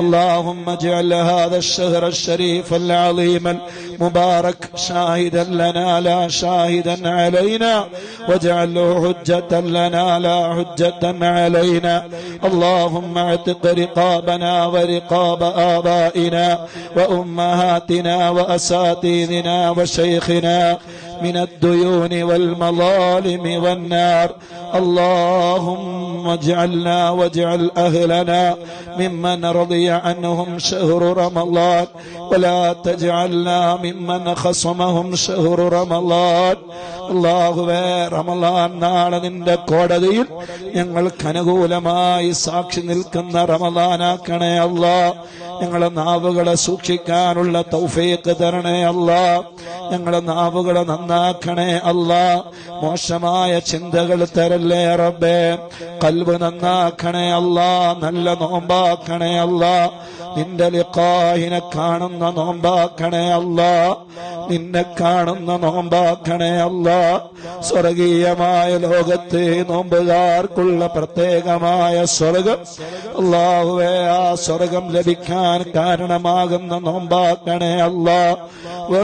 اللهم اجعل هذا الشهر الشريف العظيم المبارك شاهدا لنا لا شاهدا علينا. واجعله حجة لنا لا حجة علينا. اللهم اعتق رقابنا ورقاب آبائنا وأمهاتنا وأساتذنا وشيخنا. من الديون والمظالم والنار اللهم اجعلنا واجعل أهلنا ممن رضي عنهم شهر رمضان ولا تجعلنا ممن خصمهم شهر رمضان അള്ളാഹുവേ റമലാൻ നാളെ നിന്റെ കോടതിയിൽ ഞങ്ങൾക്ക് അനുകൂലമായി സാക്ഷി നിൽക്കുന്ന റമലാനാക്കണേ അല്ലാ ഞങ്ങളെ നാവുകളെ സൂക്ഷിക്കാനുള്ള തൗഫീഖ് തരണേ അല്ലാ ഞങ്ങളെ നാവുകളെ നന്നാക്കണേ അല്ലാ. മോശമായ ചിന്തകൾ തരല്ലേ റബ്ബേ. കൽവ് നന്നാക്കണേ അല്ലാ. നല്ല നോമ്പാക്കണേ അല്ലാ. നിന്റെ ലിഖാഹിനെ കാണുന്ന നോമ്പാക്കണേ അല്ലാ. നിന്നെ കാണുന്ന നോമ്പാക്കണേ അല്ല. സ്വർഗീയമായ ലോകത്തെ നോമ്പുകാർക്കുള്ള പ്രത്യേകമായ സ്വർഗം. അള്ളാഹുവേ ആ സ്വർഗം ലഭിക്കാൻ കാരണമാകുന്ന നോമ്പാക്കണേ അല്ല.